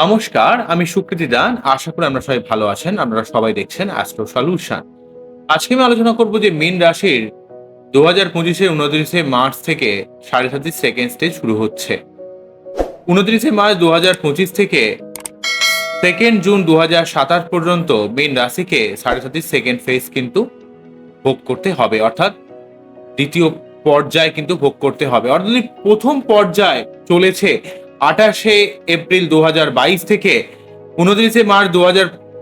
নমস্কার, আমি সুকৃতি দান। আশা করি আমরা সবাই ভালো আছেন, আপনারা সবাই দেখছেন অ্যাস্ট্রো সলিউশন আজকে আমি আলোচনা করব যে মীন রাশির দু হাজার পঁচিশের উনত্রিশে মার্চ থেকে সাড়ে সাতির সেকেন্ড স্টেজ শুরু হচ্ছে। উনত্রিশে মার্চ দু হাজার পঁচিশ থেকে সেকেন্ড জুন দু হাজার সাতাশ পর্যন্ত মীন রাশিকে সাড়ে সাতির সেকেন্ড ফেজ কিন্তু ভোগ করতে হবে। অর্থাৎ দ্বিতীয় পর্যায় কিন্তু ভোগ করতে হবে। অর্থাৎ প্রথম পর্যায় চলেছে আঠাশে এপ্রিল দু হাজার বাইশ থেকে উনত্রিশে মার্চ দু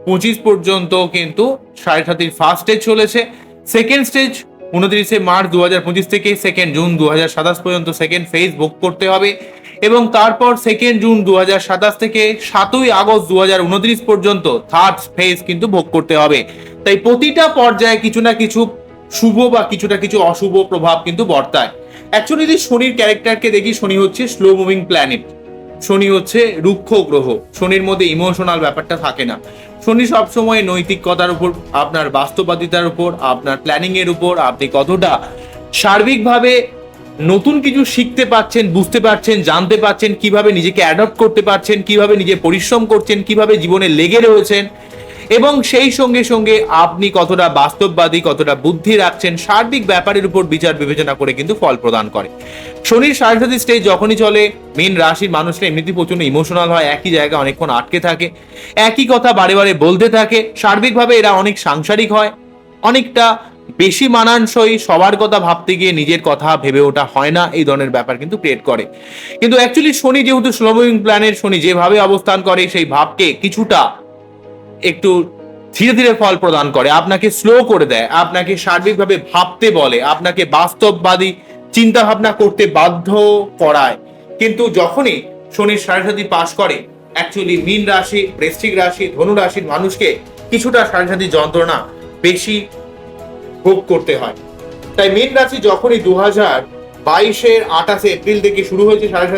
পঁচিশ পর্যন্ত কিন্তু সাড়ে সাতির ফার্স্ট স্টেজ চলেছে। সেকেন্ড স্টেজ উনত্রিশে মার্চ দু পঁচিশ থেকে সেকেন্ড জুন দু সাতাশ পর্যন্ত সেকেন্ড ফেজ ভোগ করতে হবে এবং তারপর সেকেন্ড জুন দু সাতাশ থেকে সাতই আগস্ট দু উনত্রিশ পর্যন্ত থার্ড ফেজ কিন্তু ভোগ করতে হবে। তাই প্রতিটা পর্যায়ে কিছু না কিছু শুভ বা কিছুটা কিছু অশুভ প্রভাব কিন্তু বর্তায়। অ্যাকচুয়ালি যদি শনির ক্যারেক্টারকে দেখি, শনি হচ্ছে স্লো মুভিং প্ল্যানেট শনি হচ্ছে রুক্ষ গ্রহ। শনির মধ্যে ইমোশনাল ব্যাপারটা থাকে না। শনি সবসময় নৈতিকতার উপর, আপনার বাস্তবাদিতার উপর, আপনার প্ল্যানিংয়ের উপর, আপনি কতটা সার্বিকভাবে নতুন কিছু শিখতে পাচ্ছেন বুঝতে পারছেন, জানতে পারছেন, কীভাবে নিজেকে অ্যাডপ্ট করতে পারছেন, কীভাবে নিজে পরিশ্রম করছেন, কীভাবে জীবনে লেগে রয়েছেন এবং সেই সঙ্গে সঙ্গে আপনি কতটা বাস্তববাদী, কতটা বুদ্ধি রাখছেন সার্বিক ব্যাপারের উপর বিচার বিবেচনা করে কিন্তু ফল প্রদান করে। শনির সারসাথী স্টেজ যখনই চলে, মেন রাশির মানুষরা এমনিতেই প্রচণ্ড ইমোশনাল হয়, একই জায়গায় অনেকক্ষণ আটকে থাকে, একই কথা বারে বারে বলতে থাকে, সার্বিকভাবে এরা অনেক সাংসারিক হয়, অনেকটা বেশি মানানসই, সবার কথা ভাবতে গিয়ে নিজের কথা ভেবে ওঠা হয় না, এই ধরনের ব্যাপার কিন্তু ক্রিয়েট করে। কিন্তু অ্যাকচুয়ালি শনি যেহেতু স্লো প্ল্যানের শনি যেভাবে অবস্থান করে, সেই ভাবকে কিছুটা একটু ধীরে ধীরে ফল প্রদান করে, আপনাকে স্লো করে দেয়, আপনাকে সার্বিকভাবে ভাবতে বলে, আপনাকে বাস্তববাদী চিন্তা ভাবনা করতে বাধ্য করায়। কিন্তু যখনই শনির সাড়ে পাস করে অ্যাকচুয়ালি মীন রাশি, বৃশ্চিক রাশি, ধনু রাশির মানুষকে কিছুটা সাড়ে যন্ত্রণা বেশি ভোগ করতে হয়। তাই মীন রাশি যখনই দু হাজার বাইশের আঠাশে এপ্রিল থেকে শুরু হয়েছে সাড়ে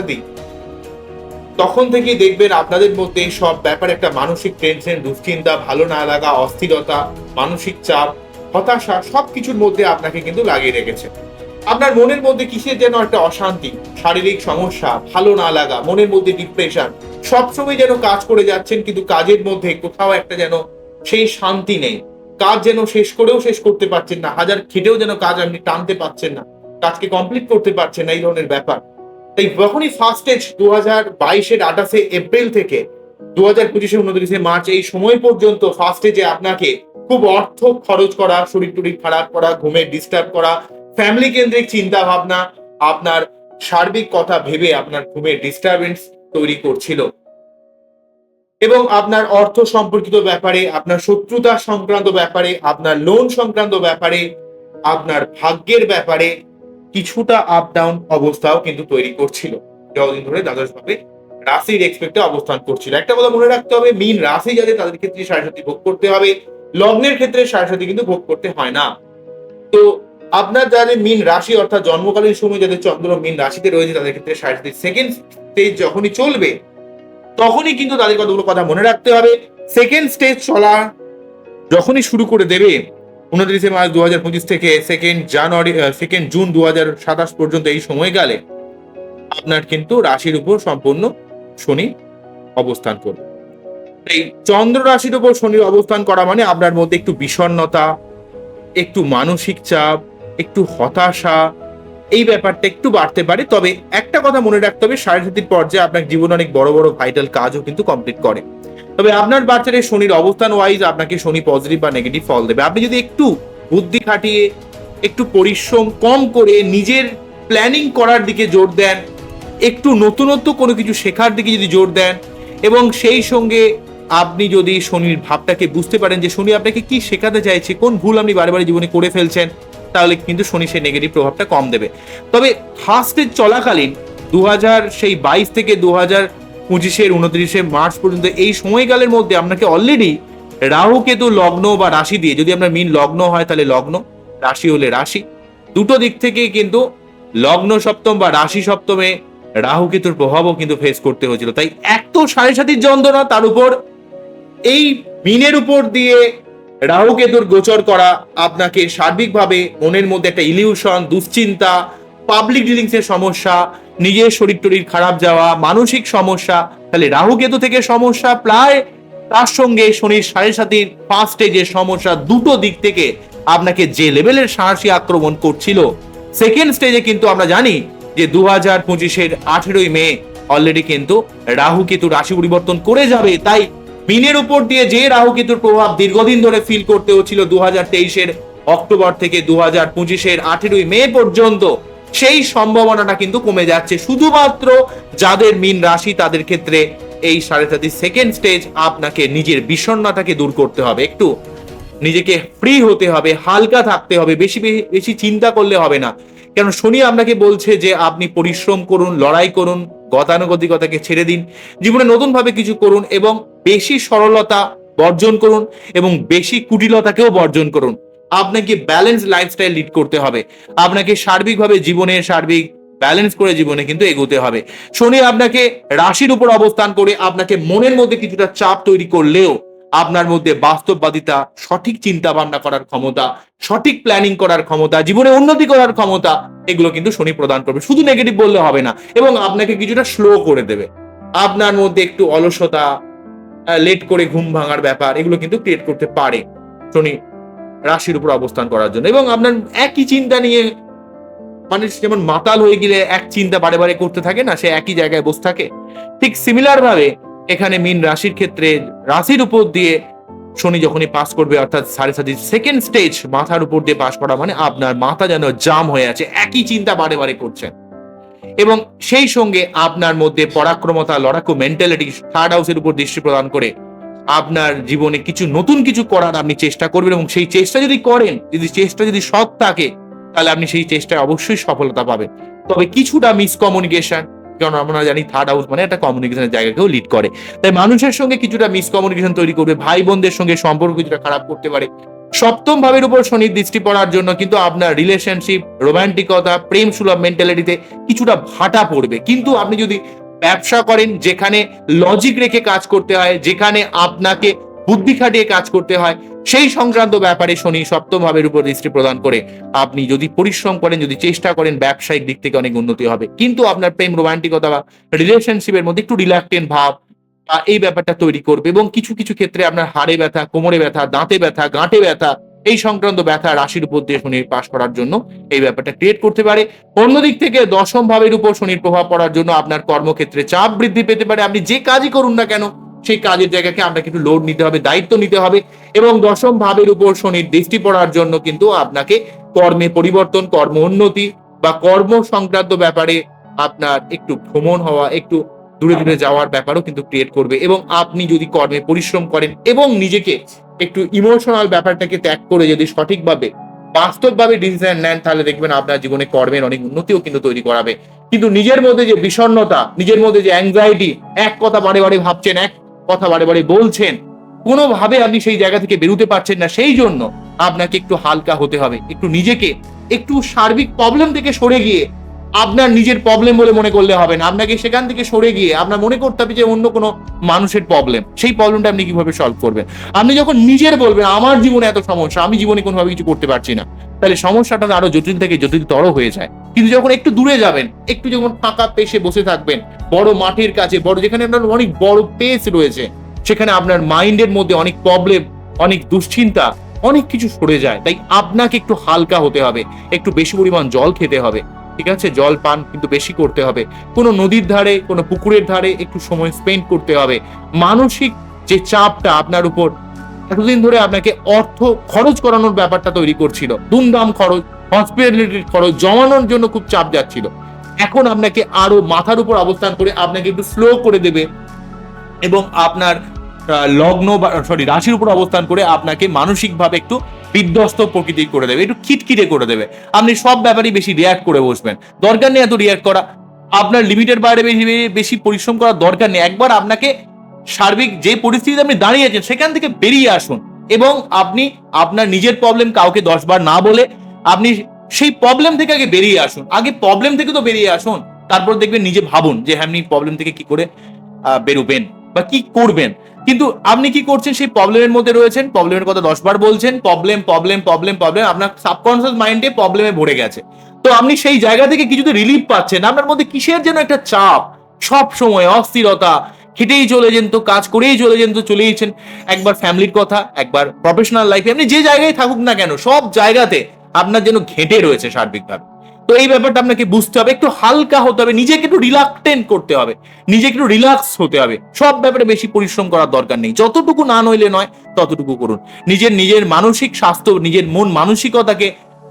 তখন থেকেই দেখবেন আপনাদের মধ্যে সব ব্যাপারে একটা মানসিক টেনশন দুশ্চিন্তা, ভালো না লাগা, অস্থিরতা, মানসিক চাপ, হতাশা সব কিছুর মধ্যে আপনাকে কিন্তু লাগিয়ে রেখেছে। আপনার মনের মধ্যে কিসের যেন একটা অশান্তি, শারীরিক সমস্যা, ভালো না লাগা, মনের মধ্যে ডিপ্রেশন সবসময় যেন কাজ করে যাচ্ছেন কিন্তু কাজের মধ্যে কোথাও একটা যেন সেই শান্তি নেই। কাজ যেন শেষ করেও শেষ করতে পারছেন না, হাজার খেটেও যেন কাজ আপনি টানতে পারছেন না, কাজকে কমপ্লিট করতে পারছেন না, এই ধরনের ব্যাপার। যখনই ফার্স্ট স্টেজ দু হাজার বাইশের আঠাশে এপ্রিল থেকে দু হাজার পঁচিশে উনত্রিশে মার্চ এই সময় পর্যন্ত ফার্স্ট স্টেজে আপনাকে খুব অর্থ খরচ করা, শরীর টরির খারাপ করা ঘুমের ডিস্টার্ব করা ফ্যামিলি কেন্দ্রিক চিন্তা ভাবনা, আপনার সার্বিক কথা ভেবে আপনার ঘুমের ডিস্টারবেন্স তৈরি করছিল। এবং আপনার অর্থ সম্পর্কিত ব্যাপারে, আপনার শত্রুতা সংক্রান্ত ব্যাপারে, আপনার লোন সংক্রান্ত ব্যাপারে, আপনার ভাগ্যের ব্যাপারে কিছুটা আপ ডাউন অবস্থাও কিন্তু তৈরি করছিল। যতদিন ধরে দ্বাদশ ভাবে রাশির এক্সপেক্টে অবস্থান করছিল। একটা কথা মনে রাখতে হবে মিন রাশি যাদের, তাদের ক্ষেত্রে সারসাথী ভোগ করতে হবে। লগ্নের ক্ষেত্রে সারসাথী কিন্তু ভোগ করতে হয় না। তো আপনার যাদের মিন রাশি, অর্থাৎ জন্মকালীন সময় যাদের চন্দ্র মিন রাশিতে রয়েছে, তাদের ক্ষেত্রে সারসাথী সেকেন্ড স্টেজ যখনই চলবে, তখনই কিন্তু তাদের কতগুলো কথা মনে রাখতে হবে। সেকেন্ড স্টেজ চলা যখনই শুরু করে দেবে উনত্রিশে মার্চ দু হাজার পঁচিশ থেকে সেকেন্ড জানুয়ারি সেকেন্ড জুন দু হাজার সাতাশ পর্যন্ত এই সময়কালে আপনার কিন্তু রাশির উপর সম্পূর্ণ শনি অবস্থান করবে। এই চন্দ্র রাশির উপর শনির অবস্থান করা মানে আপনার মধ্যে একটু বিষণ্ণতা, একটু মানসিক চাপ, একটু হতাশা, এই ব্যাপারটা একটু বাড়তে পারে। তবে একটা কথা মনে রাখতে হবে সাড়ে সাতির পর্যায়ে আপনার জীবনে অনেক বড় বড় ভাইটাল কাজও কিন্তু কমপ্লিট করে। তবে আপনার বাচ্চাদের শনির অবস্থান ওয়াইজ আপনাকে শনি পজিটিভ বা নেগেটিভ ফল দেবে। আপনি যদি একটু বুদ্ধি খাটিয়ে, একটু পরিশ্রম কম করে নিজের প্ল্যানিং করার দিকে জোর দেন, একটু নতুনত্ব কোনো কিছু শেখার দিকে যদি জোর দেন, এবং সেই সঙ্গে আপনি যদি শনির ভাবটাকে বুঝতে পারেন যে শনি আপনাকে কি শেখাতে চাইছে, কোন ভুল আপনি বারে বারে জীবনে করে ফেলছেন, তাহলে কিন্তু শনি সেই নেগেটিভ প্রভাবটা কম দেবে। তবে ফার্স্টের চলাকালীন দু হাজার সেই বাইশ থেকে দু হাজার পঁচিশের, উনত্রিশে মার্চ পর্যন্ত। এই সময়কালের মধ্যে আপনাকে অলরেডি রাহু কেতু, লগ্ন বা রাশি দিয়ে, যদি আপনার মিন লগ্ন হয় তাহলে লগ্ন, রাশি হলে রাশি। দুটো দিক থেকে কিন্তু লগ্ন সপ্তম বা রাশি সপ্তমে রাহু কেতুর প্রভাবও কিন্তু ফেস করতে হয়েছিল। তাই এক তো সাড়ে সাতির যন্ত্রণা, তার উপর এই মিনের উপর দিয়ে রাহু কেতুর গোচর করা আপনাকে সার্বিকভাবে মনের মধ্যে একটা ইলিউশন দুশ্চিন্তা পাবলিক ডিলিংস এর সমস্যা, নিজের শরীর টরীর খারাপ যাওয়া, মানসিক সমস্যা, তাহলে রাহু কেতু থেকে সমস্যা, প্রায় তার সঙ্গে শনির সাড়ে সাতির ফার্স্ট স্টেজের সমস্যা দুটো দিক থেকে আপনাকে যে লেভেলের সাহসী আক্রমণ করছিল সেকেন্ড স্টেজে কিন্তু আমরা জানি যে দু হাজার পঁচিশের আঠেরোই মে অলরেডি কিন্তু রাহু কেতু রাশি পরিবর্তন করে যাবে, তাই মিনের উপর দিয়ে যে রাহু কেতুর প্রভাব দীর্ঘদিন ধরে ফিল করতে হচ্ছিল দু হাজার তেইশের অক্টোবর থেকে দু হাজার পঁচিশের আঠেরোই মে পর্যন্ত সেই সম্ভাবনাটা কিন্তু কমে যাচ্ছে। শুধুমাত্র যাদের মিন রাশি, তাদের ক্ষেত্রে এই সাড়ে সাতি সেকেন্ড স্টেজ আপনাকে নিজের বিষণ্ণতাকে দূর করতে হবে। একটু নিজেকে ফ্রি হতে হবে, হালকা থাকতে হবে, বেশি বেশি চিন্তা করলে হবে না। কেন শনি আপনাকে বলছে যে, আপনি পরিশ্রম করুন, লড়াই করুন, গতানুগতিকতাকে ছেড়ে দিন, জীবনে নতুন ভাবে কিছু করুন এবং বেশি সরলতা বর্জন করুন এবং বেশি কুটিলতাকেও বর্জন করুন। আপনাকে ব্যালেন্স লাইফস্টাইল লিড করতে হবে। আপনাকে সার্বিকভাবে জীবনের সার্বিক ব্যালেন্স করে জীবনে কিন্তু এগোতে হবে। শনি আপনাকে রাশির উপর অবস্থান করে আপনাকে মনের মধ্যে কিছুটা চাপ তৈরি করলেও আপনার মধ্যে বাস্তববাদিতা, সঠিক চিন্তা ভাবনা করার ক্ষমতা, সঠিক প্ল্যানিং করার ক্ষমতা, জীবনে উন্নতি করার ক্ষমতা, এগুলো কিন্তু শনি প্রদান করবে। শুধু নেগেটিভ বললে হবে না, এবং আপনাকে কিছুটা স্লো করে দেবে। আপনার মধ্যে একটু অলসতা লেট করে ঘুম ভাঙার ব্যাপার, এগুলো কিন্তু ক্রিয়েট করতে পারে। শনি রাশির উপর অবস্থান করার জন্য। এবং আপনার একই চিন্তা নিয়ে মানুষ যেমন মাতাল হয়ে গেলে এক চিন্তা বারে বারে করতে থাকে না, সে একই জায়গায় বসে থাকে। ঠিক সিমিলার ভাবে এখানে মিন রাশির ক্ষেত্রে রাশির উপর দিয়ে শনি যখনই পাস করবে, অর্থাৎ সাড়ে সাতি সেকেন্ড স্টেজ মাথার উপর দিয়ে পাস করা মানে আপনার মাথা যেন জাম হয়ে আছে, একই চিন্তা বারে বারে করছেন। এবং সেই সঙ্গে আপনার মধ্যে পরাক্রমতা, লড়াকু মেন্টালিটি থার্ড হাউসের উপর দৃষ্টি প্রদান করে আপনার জীবনে কিছু নতুন কিছু করার আপনি চেষ্টা করবেন এবং সেই চেষ্টা যদি করেন, যদি চেষ্টা যদি সৎ থাকে, তাহলে আপনি সেই চেষ্টায় অবশ্যই সফলতা পাবেন। তবে কিছুটা মিসকমিউনিকেশন কারণ আমরা জানি থার্ড হাউস মানে একটা কমিউনিকেশনের জায়গাকেও লিড করে। তাই মানুষের সঙ্গে কিছুটা মিসকমিউনিকেশন তৈরি করবে ভাই বোনদের সঙ্গে সম্পর্ক কিছুটা খারাপ করতে পারে। সপ্তম ভাবের উপর শনির দৃষ্টি পড়ার জন্য কিন্তু আপনার রিলেশনশিপ রোমান্টিকতা প্রেম সুলভ মেন্টালিটিতে কিছুটা ভাটা পড়বে। কিন্তু আপনি যদি ব্যবসা করেন, যেখানে লজিক রেখে কাজ করতে হয়, যেখানে আপনাকে বুদ্ধি খাটিয়ে কাজ করতে হয়, সেই সংক্রান্ত ব্যাপারে শনি সপ্তম ভাবের উপর দৃষ্টি প্রদান করে। আপনি যদি পরিশ্রম করেন, যদি চেষ্টা করেন, ব্যবসায়িক দিক থেকে অনেক উন্নতি হবে। কিন্তু আপনার প্রেম, রোমান্টিকতা বা রিলেশনশিপের মধ্যে একটু রিল্যাক্টেন্ট ভাব এই ব্যাপারটা তৈরি করবে এবং কিছু কিছু ক্ষেত্রে আপনার হাড়ে ব্যথা, কোমরে ব্যথা, দাঁতে ব্যথা, গাঁটে ব্যথা এই সংক্রান্ত ব্যথা রাশির উপর দিয়ে শনির পাশ করার জন্য এই ব্যাপারটা ক্রিয়েট করতে পারে। অন্যদিক থেকে দশম ভাবের উপর শনির প্রভাব পড়ার জন্য আপনার কর্মক্ষেত্রে চাপ বৃদ্ধি পেতে পারে। আপনি যে কাজই করুন না কেন, সেই কাজের জায়গাকে আপনাকে একটু লোড নিতে হবে, দায়িত্ব নিতে হবে এবং দশম ভাবের উপর শনির দৃষ্টি পড়ার জন্য কিন্তু আপনাকে কর্মে পরিবর্তন, কর্ম উন্নতি বা কর্ম সংক্রান্ত ব্যাপারে আপনার একটু ভ্রমণ হওয়া, একটু দূরে দূরে যাওয়ার ব্যাপারও কিন্তু ক্রিয়েট করবে এবং আপনি যদি কর্মে পরিশ্রম করেন এবং নিজেকে একটু ইমোশনাল ব্যাপারটাকে ত্যাগ করে যদি সঠিকভাবে, বাস্তবভাবে ডিসিশন নেন, তাহলে দেখবেন আপনার জীবনে কর্মের অনেক উন্নতিও কিন্তু তৈরি করাবে। কিন্তু নিজের মধ্যে যে বিষণ্ণতা, নিজের মধ্যে যে অ্যাংজাইটি এক কথা বারে বারে ভাবছেন, এক কথা বারে বারে বলছেন, কোনোভাবে আপনি সেই জায়গা থেকে বেরোতে পারছেন না, সেই জন্য আপনাকে একটু হালকা হতে হবে, একটু নিজেকে একটু সার্বিক প্রবলেম থেকে সরে গিয়ে আপনার নিজের প্রবলেম বলে মনে করলে হবে না। আপনাকে সেখান থেকে সরে গিয়ে আপনার মনে করতে হবে যে অন্য কোনো মানুষের প্রবলেম সেই প্রবলেমটা আপনি কীভাবে সলভ করবেন? আপনি যখন নিজের বলবেন, আমার জীবনে এত সমস্যা, আমি জীবনে কোনোভাবে কিছু করতে পারছি না। তাহলে সমস্যাটা আরও জটিল থেকে জটিলতর হয়ে যায়। কিন্তু যখন একটু দূরে যাবেন, একটু যখন ফাঁকা পেশে বসে থাকবেন, বড় মাঠের কাছে, বড় যেখানে আপনার অনেক বড় পেস রয়েছে, সেখানে আপনার মাইন্ডের মধ্যে অনেক প্রবলেম অনেক দুশ্চিন্তা, অনেক কিছু সরে যায়। তাই আপনাকে একটু হালকা হতে হবে, একটু বেশি পরিমাণ জল খেতে হবে। ঠিক আছে? জল পান কিন্তু বেশি করতে হবে। কোনো নদীর ধারে, কোনো পুকুরের ধারে একটু সময় স্পেন্ড করতে হবে। মানসিক যে চাপটা আপনার উপর, এতদিন ধরে আপনাকে অর্থ খরচ করানোর ব্যাপারটা তৈরি করছিল। দুমদাম খরচ হসপিটালিটির খরচ, জমানোর জন্য খুব চাপ যাচ্ছিল। এখন আপনাকে আরও মাথার উপর অবস্থান করে আপনাকে একটু স্লো করে দেবে এবং আপনার লগ্ন বা সরি রাশির উপর অবস্থান করে আপনাকে মানসিকভাবে একটু বিধ্বস্ত প্রকৃতি করে দেবে একটু খিটখিটে করে দেবে। আপনি সব ব্যাপারেই বেশি রিয়াক্ট করে বসবেন। দরকার নেই এত রিয়াক্ট করা। আপনার লিমিটের বাইরে বেশি বেশি পরিশ্রম করার দরকার নেই। একবার আপনাকে সার্বিক যে পরিস্থিতিতে আপনি দাঁড়িয়ে আছেন সেখান থেকে বেরিয়ে আসুন। এবং আপনি আপনার নিজের প্রবলেম কাউকে দশবার না বলে আপনি সেই প্রবলেম থেকে আগে বেরিয়ে আসুন। আগে প্রবলেম থেকে তো বেরিয়ে আসুন। তারপর দেখবেন নিজে ভাবুন যে হ্যাঁ, আপনি প্রবলেম থেকে কি করে বেরোবেন। বা কি করবেন? কিন্তু আপনি কি করছেন? সেই প্রবলেমের মধ্যে রয়েছেন প্রবলেমের কথা দশ বার বলছেন প্রবলেম প্রবলেম প্রবলেম প্রবলেম আপনার সাবকনসিয়াস মাইন্ডে প্রবলেমে ভরে গেছে। তো আপনি সেই জায়গা থেকে কিছুতে রিলিফ পাচ্ছেন, আপনার মধ্যে কিসের যেন একটা চাপ? সব সময় অস্থিরতা, খেটেই চলে যেন তো, কাজ করেই চলে যেন তো চলেইছেন একবার ফ্যামিলির কথা, একবার প্রফেশনাল লাইফে আপনি যে জায়গায় থাকুক না কেন, সব জায়গাতে আপনার যেন ঘেঁটে রয়েছে সার্বিকভাবে। তো এই ব্যাপারটা আপনাকে বুঝতে হবে, একটু হালকা হতে হবে, নিজেকে একটু রিলাক্টেন্ট করতে হবে, নিজেকে একটু রিল্যাক্স হতে হবে, সব ব্যাপারে বেশি পরিশ্রম করার দরকার নেই, যতটুকু না নইলে নয়, ততটুকু করুন, নিজের নিজের মানসিক স্বাস্থ্য, নিজের মন মানসিকতাকে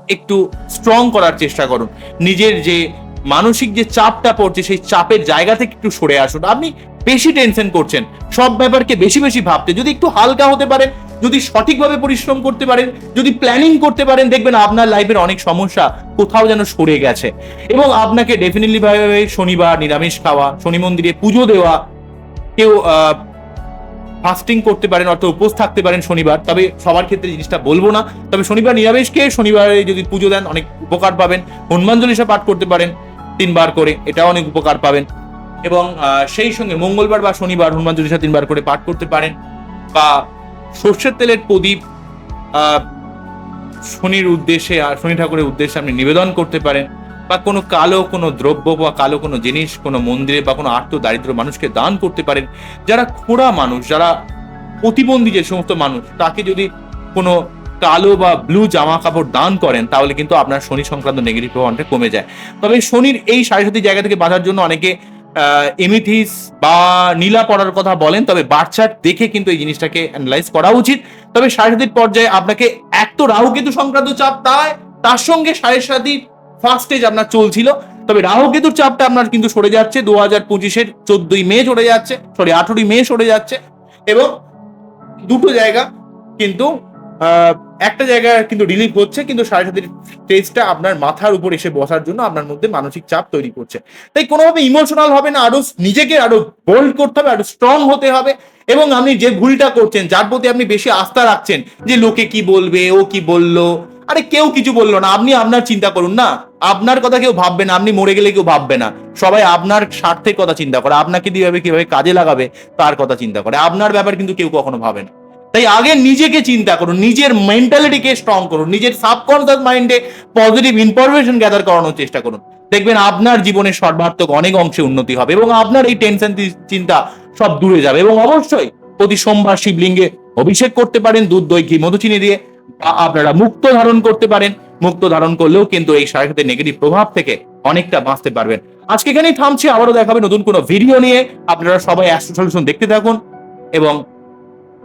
একটু স্ট্রং করার চেষ্টা করুন, নিজের যে মানসিক যে চাপটা পড়ছে, সেই চাপের জায়গা থেকে একটু সরে আসুন। আপনি বেশি টেনশন করছেন। সব ব্যাপারকে বেশি বেশি ভাবতে। যদি একটু হালকা হতে পারেন, যদি সঠিকভাবে পরিশ্রম করতে পারেন, যদি প্ল্যানিং করতে পারেন, দেখবেন আপনার লাইফের অনেক সমস্যা কোথাও যেন সরে গেছে। এবং আপনাকে ডেফিনেটলি ভাবে শনিবার নিরামিষ খাওয়া, শনি মন্দিরে পুজো দেওয়া, কেউ ফাস্টিং করতে পারেন, অর্থাৎ উপোস থাকতে পারেন শনিবার, তবে সবার ক্ষেত্রে জিনিসটা বলব না। তবে শনিবার নিরামিষকে, শনিবারে যদি পুজো দেন, অনেক উপকার পাবেন। হনুমান চল্লিশা পাঠ করতে পারেন। তিনবার করে, এটাও অনেক উপকার পাবেন। এবং সেই সঙ্গে মঙ্গলবার বা শনিবার হনুমান চল্লিশা তিনবার করে পাঠ করতে পারেন। বা সর্ষের তেলের প্রদীপ শনির উদ্দেশ্যে আর শনি ঠাকুরের উদ্দেশ্যে আপনি নিবেদন করতে পারেন। বা কোনো কালো কোনো দ্রব্য বা কালো কোনো জিনিস, কোনো মন্দিরে বা কোনো আর্থ দারিদ্র মানুষকে দান করতে পারেন। যারা খোড়া মানুষ, যারা প্রতিবন্ধী যে সমস্ত মানুষ, তাকে যদি কোনো কালো বা ব্লু জামা কাপড় দান করেন, তাহলে কিন্তু আপনার শনি সংক্রান্ত নেগেটিভ প্রভাবটা কমে যায়। তবে শনির এই সাড়ে জায়গা থেকে বাঁচার জন্য অনেকে এমিথিস বা নীলা পড়ার কথা বলেন, তবে বাচ্চার দেখে কিন্তু এই জিনিসটাকে অ্যানালাইজ করা উচিত। তবে সাড়ে পর্যায়ে আপনাকে এক তো রাহু কেতু সংক্রান্ত চাপ তাই, তার সঙ্গে সাড়ে সাতির ফার্স্ট স্টেজ আপনার চলছিল। তবে রাহু কেতুর চাপটা আপনার কিন্তু সরে যাচ্ছে দু হাজার পঁচিশের চোদ্দই মে সরে যাচ্ছে সরি আঠেরোই মে সরে যাচ্ছে। এবং দুটো জায়গা কিন্তু একটা জায়গায় কিন্তু রিলিফ হচ্ছে, কিন্তু সাড়ে সাতের স্টেজটা আপনার মাথার উপর এসে বসার জন্য আপনার মধ্যে মানসিক চাপ তৈরি করছে। তাই কোনোভাবে ইমোশনাল হবে না, আরও নিজেকে আরও বোল্ড করতে হবে, আরও স্ট্রং হতে হবে, এবং আপনি যে ভুলটা করছেন, যার প্রতি আপনি বেশি আস্থা রাখছেন, যে লোকে কি বলবে, ও কি বলল, আরে কেউ কিছু বলল না, আপনি আপনার চিন্তা করুন না, আপনার কথা কেউ ভাববে না, আপনি মরে গেলে কেউ ভাববে না, সবাই আপনার স্বার্থের কথা চিন্তা করে, আপনাকে কীভাবে কীভাবে কাজে লাগাবে, তার কথা চিন্তা করে, আপনার ব্যাপার কিন্তু কেউ কখনো ভাবে না। তাই আগে নিজেকে চিন্তা করুন, নিজের মেন্টালিটিকে স্ট্রং করুন, নিজের সাবকনসিয়াস মাইন্ডে পজিটিভ ইনফরমেশন গ্যাদার করানোর চেষ্টা করুন। দেখবেন আপনার জীবনের সর্বাত্মক অনেক অংশে উন্নতি হবে এবং আপনার এই টেনশন চিন্তা সব দূরে যাবে এবং অবশ্যই প্রতি সোমবার শিবলিঙ্গে অভিষেক করতে পারেন, দুধ, দই, ঘি মধু চিনি দিয়ে আপনারা মুক্ত ধারণ করতে পারেন। মুক্ত ধারণ করলেও কিন্তু এই সাথে নেগেটিভ প্রভাব থেকে অনেকটা বাঁচতে পারবেন। আজকে এখানেই থামছি, আবারও দেখাবে নতুন কোনো ভিডিও নিয়ে। আপনারা সবাই অ্যাস্ট্রো সলিউশন দেখতে থাকুন এবং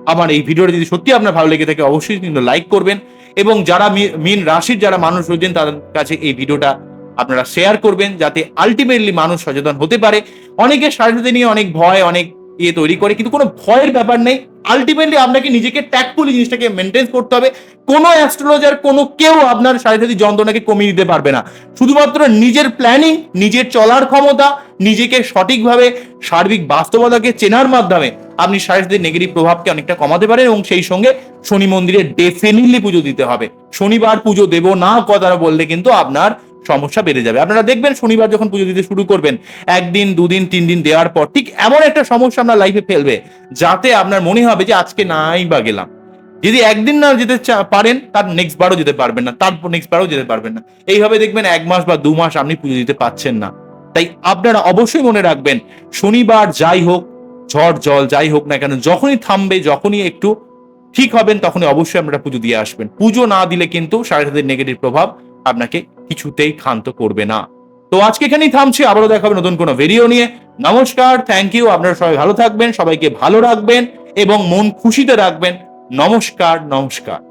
আমার এই ভিডিওটা যদি সত্যি আপনার ভালো লেগে থাকে, অবশ্যই কিন্তু লাইক করবেন। এবং যারা মেন রাশির যারা মানুষ রয়েছেন, তাদের কাছে এই ভিডিওটা আপনারা শেয়ার করবেন, যাতে আলটিমেটলি মানুষ সচেতন হতে পারে। অনেকে স্বাস্থ্য নিয়ে অনেক ভয়, অনেক ইয়ে তৈরি করে, কিন্তু কোনো ভয়ের ব্যাপার নেই। আলটিমেটলি আপনাকে নিজেকে ট্যাকফুলি জিনিসটাকে মেনটেন করতে হবে। কোনো অ্যাস্ট্রোলজার কোনো কেউ আপনার শারীরিক যন্ত্রণাকে কমিয়ে দিতে পারবে না। শুধুমাত্র নিজের প্ল্যানিং নিজের চলার ক্ষমতা, নিজেকে সঠিকভাবে সার্বিক বাস্তবতাকে চেনার মাধ্যমে আপনি শারীরিক নেগেটিভ প্রভাবকে অনেকটা কমাতে পারেন এবং সেই সঙ্গে শনি মন্দিরে ডেফিনেটলি পুজো দিতে হবে। শনিবার পুজো দেব না কথা বললে কিন্তু আপনার সমস্যা বেড়ে যাবে। আপনারা দেখবেন শনিবার যখন পুজো দিতে শুরু করবেন, একদিন, দুদিন তিন দিন দেওয়ার পর ঠিক এমন একটা সমস্যা আপনার লাইফে ফেলবে, যাতে আপনার মনে হবে যে আজকে নাই বা গেলাম। যদি একদিন না যেতে পারেন, তার নেক্সট বারও যেতে পারবেন না, তারপর নেক্সট বারও যেতে পারবেন না। এইভাবে দেখবেন এক মাস বা দু মাস আপনি পুজো দিতে পাচ্ছেন না। তাই আপনারা অবশ্যই মনে রাখবেন, শনিবার যাই হোক, ঝড়, জল, যাই হোক না কেন, যখনই থামবে, যখনই একটু ঠিক হবেন, তখনই অবশ্যই আপনারা পুজো দিয়ে আসবেন। পুজো না দিলে কিন্তু সাড়ে সাথে নেগেটিভ প্রভাব আপনাকে কিছুতেই ক্ষান্ত করবে না। তো আজকে এখানেই থামছি, আবারও দেখাবে নতুন কোনো ভিডিও নিয়ে। নমস্কার থ্যাংক ইউ আপনারা সবাই ভালো থাকবেন, সবাইকে ভালো রাখবেন এবং মন খুশিতে রাখবেন। নমস্কার নমস্কার।